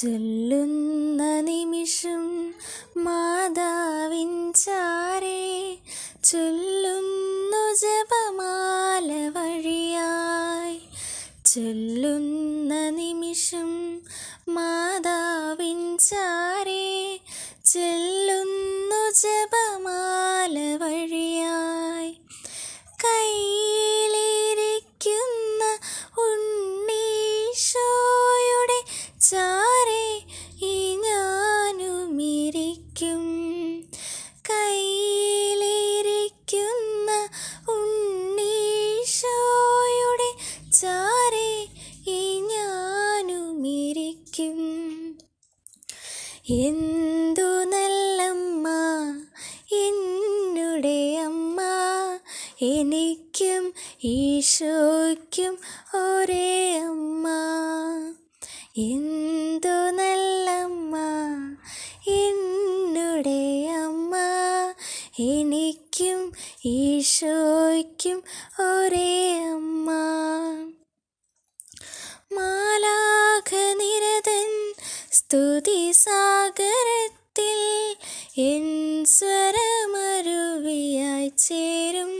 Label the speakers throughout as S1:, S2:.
S1: ചൊല്ലുന്ന നിമിഷം മാതാവിൻ ചാരേ ചൊല്ലുന്നു ജപമാല വഴിയായി. ചൊല്ലുന്ന നിമിഷം മാതാവിൻ ചാരേ ചൊല്ലുന്നു ജപമാല എന്തു നല്ലമ്മ എന്നുടെ അമ്മ എനിക്കും ഈശോയ്ക്കും ഒരേ അമ്മ. എന്തു നല്ലമ്മ എന്നുടെ അമ്മ എനിക്കും ഈശോയ്ക്കും ഒരേ അമ്മ. സ്തുതി സാഗരത്തിൽ എൻ സ്വരമരുവിയായി ചേരും.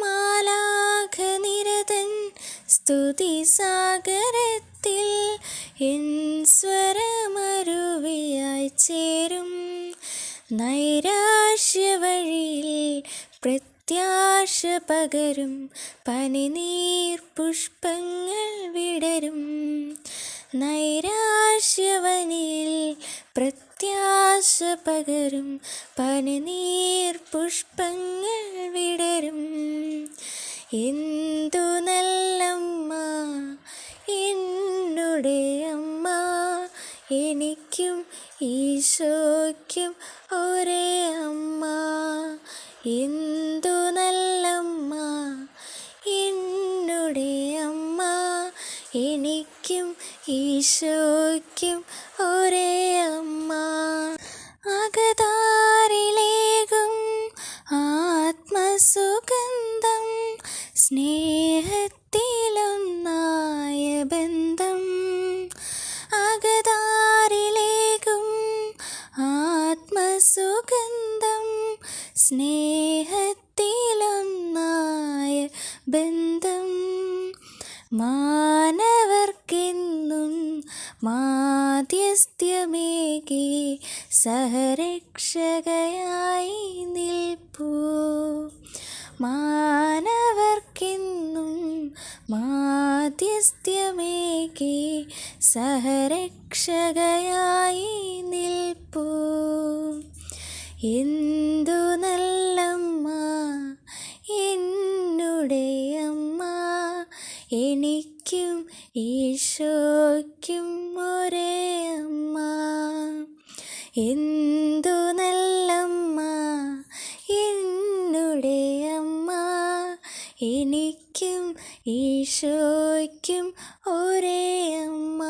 S1: മാലാഖനിരതൻ സ്തുതി സാഗരത്തിൽ എൻ സ്വരമരുവിയായി ചേരും. നൈരാശ്യ വഴിയിൽ പ്രത്യാശ പകരും പനിനീർ പുഷ്പങ്ങൾ വിടരും. നൈരാശ്യവനിൽ പ്രത്യാശ പകരും പനിനീർ പുഷ്പങ്ങൾ വിടരും. എന്തു നല്ലമ്മ എന്നുടെ അമ്മ എനിക്കും ഈശോയ്ക്കും ഒരേ അമ്മ. എന്തു എനിക്കും ഈശോയ്ക്കും ഒരേ അമ്മ. അകതാരിലേകും ആത്മസുഗന്ധം സ്നേഹത്തിലൊന്നായ ബന്ധം. അകതാരിലേകും ആത്മസുഗന്ധം സ്നേഹത്തിലൊന്നായ ബന്ധം. മാനവർക്കെന്നും മാധ്യസ്ഥ്യമേകി സഹരക്ഷകയായി നിൽപ്പൂ. മാനവർക്കെന്നും മാധ്യസ്ഥ്യമേകി സഹരക്ഷകയായി നിൽപ്പൂ. എന്തു നല്ലമ്മ എനിക്കും ഈശോയ്ക്കും ഒരേ അമ്മ. എന്തു നല്ലമ്മ എന്നുടെ അമ്മ. എനിക്കും ഈശോയ്ക്കും ഒരേ അമ്മ.